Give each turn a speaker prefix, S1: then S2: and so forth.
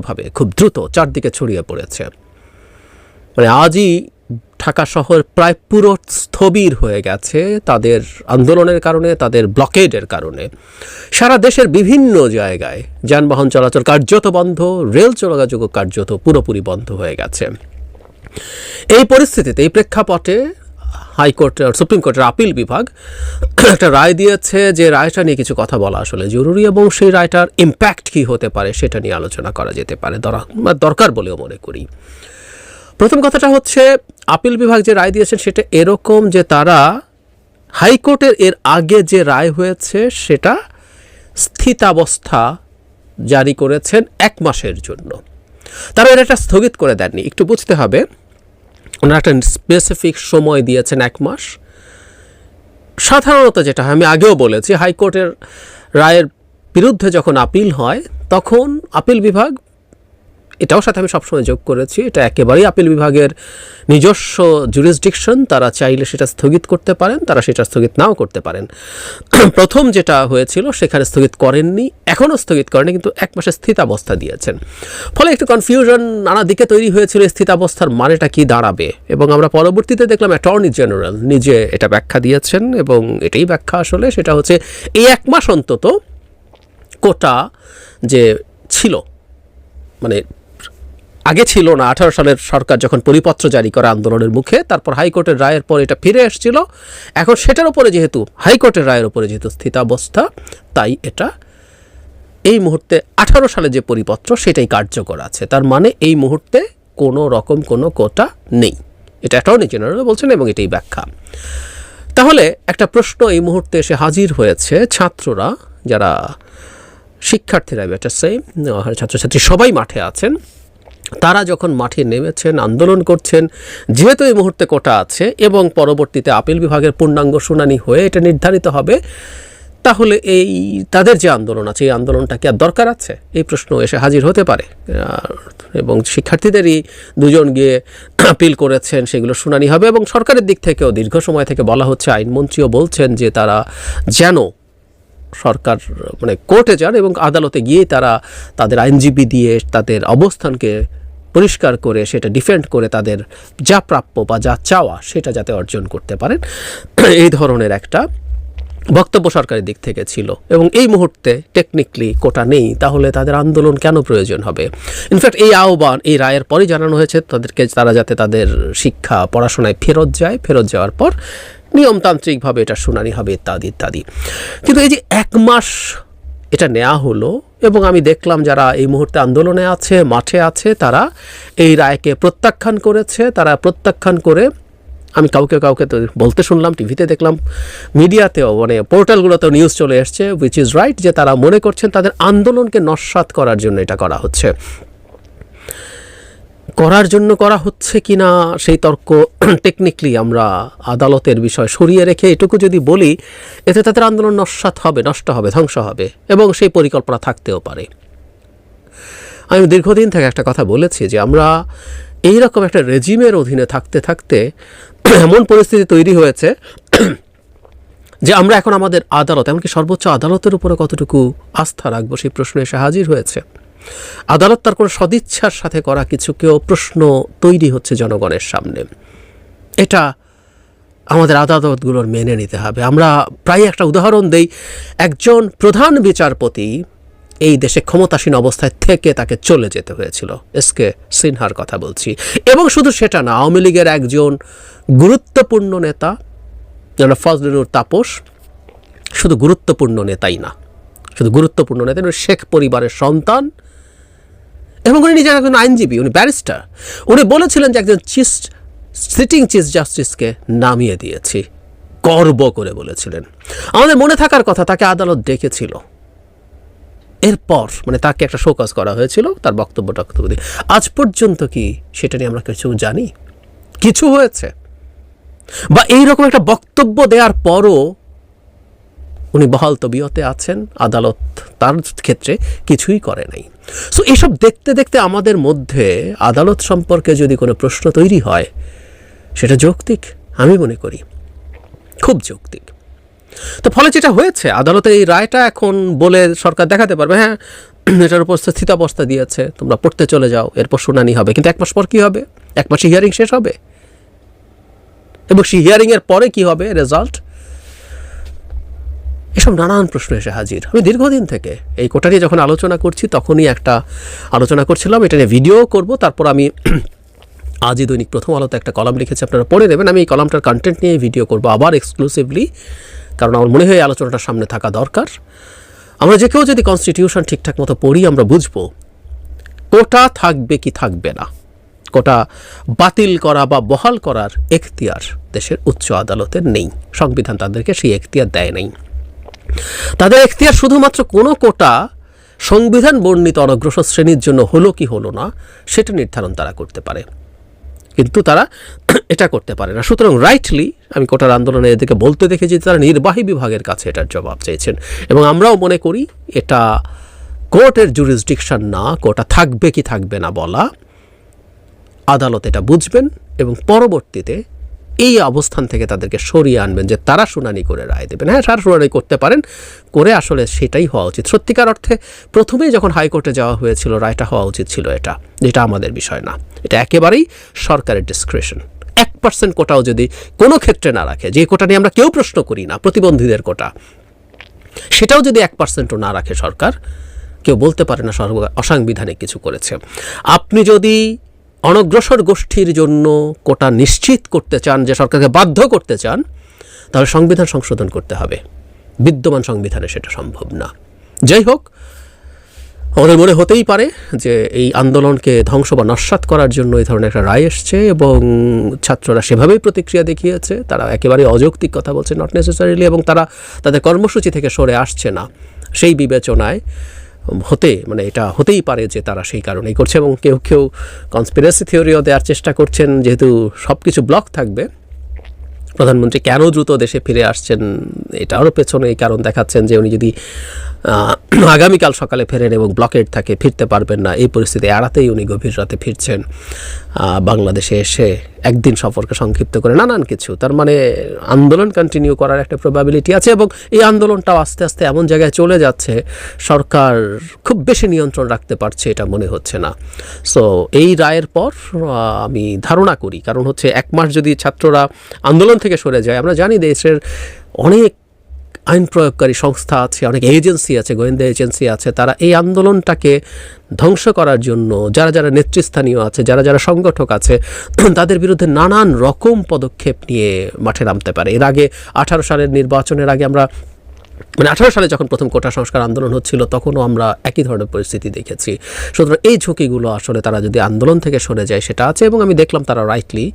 S1: ভাবে খুব দ্রুত চারদিকে ছড়িয়ে পড়েছে। মানে আজই ঢাকা শহর প্রায় পুরো স্থবির হয়ে গেছে তাদের আন্দোলনের কারণে, তাদের ব্লকেডের কারণে। সারা দেশের বিভিন্ন জায়গায় যানবাহন চলাচল কার্যত বন্ধ, রেল যোগাযোগও কার্যত পুরোপুরি বন্ধ হয়ে গেছে। এই পরিস্থিতিতে, এই প্রেক্ষাপটে হাইকোর্ট সুপ্রিম কোর্টের আপিল বিভাগ একটা রায় দিয়েছে যে রায়টা নিয়ে কিছু কথা বলা আসলে জরুরি এবং সেই রায়টার ইম্প্যাক্ট কী হতে পারে সেটা নিয়ে আলোচনা করা যেতে পারে, দরা- দরকার বলেও মনে করি। প্রথম কথাটা হচ্ছে, আপিল বিভাগ যে রায় দিয়েছেন সেটা এরকম যে তারা হাইকোর্টের এর আগে যে রায় হয়েছে সেটা স্থিতাবস্থা জারি করেছেন এক মাসের জন্য। তারা এটা স্থগিত করে দেননি। একটু বুঝতে হবে ওনারা একটা স্পেসিফিক সময় দিয়েছেন এক মাস। সাধারণত যেটা আমি আগেও বলেছি, হাইকোর্টের রায়ের বিরুদ্ধে যখন আপিল হয়, তখন আপিল বিভাগ এটাও সাথে আমি সবসময় যোগ করেছি। এটা একেবারেই আপিল বিভাগের নিজস্ব জুরিসডিকশন তারা চাইলে সেটা স্থগিত করতে পারেন, তারা সেটা স্থগিত নাও করতে পারেন। প্রথম যেটা হয়েছিল, সেখানে স্থগিত করেননি, এখনও স্থগিত করেনি, কিন্তু এক মাসে স্থিতাবস্থা দিয়েছেন। ফলে একটু কনফিউশন নানা দিকে তৈরি হয়েছিল স্থিতাবস্থার মানেটা কি দাঁড়াবে? এবং আমরা পরবর্তীতে দেখলাম অ্যাটর্নি জেনারেল নিজে এটা ব্যাখ্যা দিয়েছেন, এবং এটাই ব্যাখ্যা আসলে, সেটা হচ্ছে এই এক মাস অন্তত কোটা যে ছিল মানে আগে ছিল না। আঠারো সালের সরকার যখন পরিপত্র জারি করে আন্দোলনের মুখে, তারপর হাইকোর্টের রায়ের পর এটা ফিরে এসেছিল। এখন সেটার উপরে যেহেতু, হাইকোর্টের রায়ের উপরে যেহেতু স্থিতাবস্থা, তাই এটা এই মুহূর্তে আঠারো সালে যে পরিপত্র, সেটাই কার্যকর আছে। তার মানে এই মুহূর্তে কোনো রকম কোনো কোটা নেই। এটা অ্যাটর্নি জেনারেল বলছেন এবং এটাই ব্যাখ্যা। তাহলে একটা প্রশ্ন এই মুহূর্তে এসে হাজির হয়েছে ছাত্ররা, যারা শিক্ষার্থীরা বেটার সেই ছাত্রছাত্রী সবাই মাঠে আছেন। তারা যখন মাঠে নেমেছেন, আন্দোলন করছেন, যেহেতু এই মুহূর্তে কোটা আছে এবং পরবর্তীতে আপিল বিভাগের পূর্ণাঙ্গ শুনানি হয়ে এটা নির্ধারিত হবে, তাহলে এই তাদের যে আন্দোলন আছে, এই আন্দোলনটা কি আর দরকার আছে? এই প্রশ্ন এসে হাজির হতে পারে। এবং শিক্ষার্থীদেরই দুজন গিয়ে আপিল করেছেন, সেগুলো শুনানি হবে এবং সরকারের দিক থেকেও দীর্ঘ সময় থেকে বলা হচ্ছে, আইনমন্ত্রীও বলছেন যে তারা যেন সরকার মানে কোর্টে যান এবং আদালতে গিয়ে তারা তাদের আইনজীবী দিয়ে তাদের অবস্থানকে পরিষ্কার করে, সেটা ডিফেন্ড করে তাদের যা প্রাপ্য বা যা চাওয়া, সেটা যাতে অর্জন করতে পারেন। এই ধরনের একটা বক্তব্য সরকারের দিক থেকে ছিল। এবং এই মুহূর্তে টেকনিক্যালি কোটা নেই, তাহলে তাদের আন্দোলন কেন প্রয়োজন হবে? ইনফ্যাক্ট এই আহ্বান, এই রায়ের পরই জানানো হয়েছে, তাদেরকে তারা যাতে তাদের শিক্ষা পড়াশোনায় ফেরত যায়। ফেরত যাওয়ার পর নিয়মতান্ত্রিকভাবে এটা শুনানি হবে, ইত্যাদি ইত্যাদি। কিন্তু এই যে এক মাস এটা নেওয়া হলো এবং আমি দেখলাম যারা এই মুহূর্তে আন্দোলনে আছে, মাঠে আছে, তারা এই রায়কে প্রত্যাখ্যান করেছে। তারা প্রত্যাখ্যান করে আমি কাউকে কাউকে তো বলতে শুনলাম, টিভিতে দেখলাম, মিডিয়াতেও মানে পোর্টালগুলোতেও নিউজ চলে এসছে উইচ ইজ রাইট যে তারা মনে করছেন তাদের আন্দোলনকে নস্বাত করার জন্য এটা করা হচ্ছে। করার জন্য করা হচ্ছে কি না সেই তর্ক টেকনিক্যালি আমরা আদালতের বিষয় সরিয়ে রেখে এটুকু যদি বলি, এতে তাদের আন্দোলন নস্বাত হবে, নষ্ট হবে, ধ্বংস হবে এবং সেই পরিকল্পনা থাকতেও পারে। আমি দীর্ঘদিন থেকে একটা কথা বলেছি যে আমরা এই রকম একটা রেজিমের অধীনে থাকতে থাকতে এমন পরিস্থিতি তৈরি হয়েছে যে আমরা এখন আমাদের আদালত, এমনকি সর্বোচ্চ আদালতের উপরে কতটুকু আস্থা রাখব সেই প্রশ্নে এসে হাজির হয়েছে। আদালত তার কোনো সদিচ্ছার সাথে করা কিছুকেও প্রশ্ন তৈরি হচ্ছে জনগণের সামনে। এটা আমাদের আদালতগুলোর মেনে নিতে হবে। আমরা প্রায় একটা উদাহরণ দেই, একজন প্রধান বিচারপতি এই দেশে ক্ষমতাসীন অবস্থায় থেকে তাকে চলে যেতে হয়েছিল। এসকে সিনহার কথা বলছি। এবং শুধু সেটা না, আওয়ামী লীগের একজন গুরুত্বপূর্ণ নেতা যেন ফজলুর তাপস, শুধু গুরুত্বপূর্ণ নেতাই না, শুধু গুরুত্বপূর্ণ নেতা, শেখ পরিবারের সন্তান এবং উনি নিজের একজন আইনজীবী, উনি ব্যারিস্টার। উনি বলেছিলেন যে একজন চিফ সিটিং চিফ জাস্টিসকে নামিয়ে দিয়েছি। গর্ব করে বলেছিলেন। আমাদের মনে থাকার কথা তাকে আদালত ডেকেছিল। এরপর মানে তাকে একটা শোকজ করা হয়েছিল, তার বক্তব্য টক্তব্য দিয়ে আজ পর্যন্ত কি সেটা নিয়ে আমরা কিছু জানি? কিছু হয়েছে। বা এইরকম একটা বক্তব্য দেওয়ার পরও উনি বহাল তবিয়তে আছেন, আদালত তার ক্ষেত্রে কিছুই করে নাই। সো এসব দেখতে দেখতে আমাদের মধ্যে আদালত সম্পর্কে যদি কোনো প্রশ্ন তৈরি হয়, সেটা যৌক্তিক, আমি মনে করি। খুব যৌক্তিক। তো ফলে যেটা হয়েছে, আদালতে এই রায়টা এখন বলে সরকার দেখাতে পারবে হ্যাঁ এটার উপর স্থিতাবস্থা দিয়েছে, তোমরা পড়তে চলে যাও, এরপর শুনানি হবে। কিন্তু এক মাস পর কী হবে? এক মাসে হিয়ারিং শেষ হবে? এবং সেই হিয়ারিংয়ের পরে কি হবে? রেজাল্ট এসব নানান প্রশ্ন এসে হাজির। আমি দীর্ঘদিন থেকে এই কোটা নিয়ে যখন আলোচনা করছি, তখনই একটা আলোচনা করছিলাম, এটা নিয়ে ভিডিও করব। তারপর আমি আজই দৈনিক প্রথম আলোতে একটা কলাম লিখেছি, আপনারা পড়ে নেবেন। আমি এই কলামটার কন্টেন্ট নিয়ে ভিডিও করব আবার এক্সক্লুসিভলি কারণ আমার মনে হয় আলোচনাটা সামনে থাকা দরকার। আমরা যে কেউ যদি কনস্টিটিউশন ঠিকঠাক মতো পড়ি, আমরা বুঝব, কোটা থাকবে কি থাকবে না। কোটা বাতিল করা বা বহাল করার এখতিয়ার দেশের উচ্চ আদালতের নেই। সংবিধান তাদেরকে সেই এখতিয়ার দেয় নাই। তাদের এখতিয়ার শুধুমাত্র কোনো কোটা সংবিধান বর্ণিত অনগ্রসর শ্রেণির জন্য হলো কি হলো না, সেটা নির্ধারণ তারা করতে পারে। কিন্তু তারা এটা করতে পারে না। সুতরাং রাইটলি আমি কোটার আন্দোলনে এদিকে বলতে দেখেছি তারা নির্বাহী বিভাগের কাছে এটার জবাব চেয়েছেন এবং আমরাও মনে করি এটা কোর্টের জুরিসডিকশন না, কোটা থাকবে কি থাকবে না বলা, আদালত এটা বুঝবেন এবং পরবর্তীতে এই অবস্থান থেকে তাদেরকে সরিয়ে আনবেন যে তারা শুনানি করে রায় দেবেন। হ্যাঁ তারা শুনানি করতে পারেন, করে আসলে সেটাই হওয়া উচিত। সত্যিকার অর্থে প্রথমেই যখন হাইকোর্টে যাওয়া হয়েছিল, রায়টা হওয়া উচিত ছিল এটা। যেটা আমাদের বিষয় না। এটা একেবারেই সরকারের ডিসক্রিপশন এক পার্সেন্ট কোটাও যদি কোনো ক্ষেত্রে না রাখে, যে কোটা নিয়ে আমরা কেউ প্রশ্ন করি না, প্রতিবন্ধীদের কোটা, সেটাও যদি এক পার্সেন্টও না রাখে সরকার, কেউ বলতে পারে না সর্ব অসাংবিধানিক কিছু করেছে। আপনি যদি অনগ্রসর গোষ্ঠীর জন্য কোটা নিশ্চিত করতে চান, যে সরকারকে বাধ্য করতে চান, তাহলে সংবিধান সংশোধন করতে হবে। বিদ্যমান সংবিধানে সেটা সম্ভব না। যাই হোক, আমাদের মনে হতেই পারে যে এই আন্দোলনকে ধ্বংস বা নস্বাত করার জন্য এই ধরনের একটা রায় এসছে এবং ছাত্ররা সেভাবেই প্রতিক্রিয়া দেখিয়েছে। তারা একেবারে অযৌক্তিক কথা বলছে নট নেসেসারিলি এবং তারা তাদের কর্মসূচি থেকে সরে আসছে না। সেই বিবেচনায় হতে মানে এটা হতেই পারে যে তারা সেই কারণেই করছে এবং কেউ কেউ কনস্পিরেসি থিওরিও দেওয়ার চেষ্টা করছেন, যেহেতু সব কিছু ব্লক থাকবে। প্রধানমন্ত্রী কেন দ্রুত দেশে ফিরে আসছেন, এটারও পেছনে এই কারণ দেখাচ্ছেন যে উনি যদি আগামীকাল সকালে ফেরেন এবং ব্লকেট থাকে ফিরতে পারবেন না। এই পরিস্থিতি এড়াতেই উনি গভীর রাতে ফিরছেন। বাংলাদেশে এসে একদিন সফরকে সংক্ষিপ্ত করে নানান কিছু, তার মানে আন্দোলন কন্টিনিউ করার একটা প্রবাবিলিটি আছে এবং এই আন্দোলনটাও আস্তে আস্তে এমন জায়গায় চলে যাচ্ছে, সরকার খুব বেশি নিয়ন্ত্রণ রাখতে পারছে এটা মনে হচ্ছে না। সো এই রায়ের পর আমি ধারণা করি, কারণ হচ্ছে এক মাস যদি ছাত্ররা আন্দোলন থেকে সরে যায়, আমরা জানি দেশের অনেক আইন প্রয়োগকারী সংস্থা আছে, অনেক এজেন্সি আছে, গোয়েন্দা এজেন্সি আছে, তারা এই আন্দোলনটাকে ধ্বংস করার জন্য, যারা যারা নেতৃস্থানীয় আছে, যারা যারা সংগঠক আছে, তাদের বিরুদ্ধে নানান রকম পদক্ষেপ নিয়ে মাঠে নামতে পারে। এর আগে আঠারো সালের নির্বাচনের আগে আমরা মানে আঠারো সালে যখন প্রথম কোটা সংস্কার আন্দোলন হচ্ছিল, তখনও আমরা একই ধরনের পরিস্থিতি দেখেছি। সুতরাং এই ঝুঁকিগুলো আসলে তারা যদি আন্দোলন থেকে সরে যায়, সেটা আছে এবং আমি দেখলাম তারা রাইটলি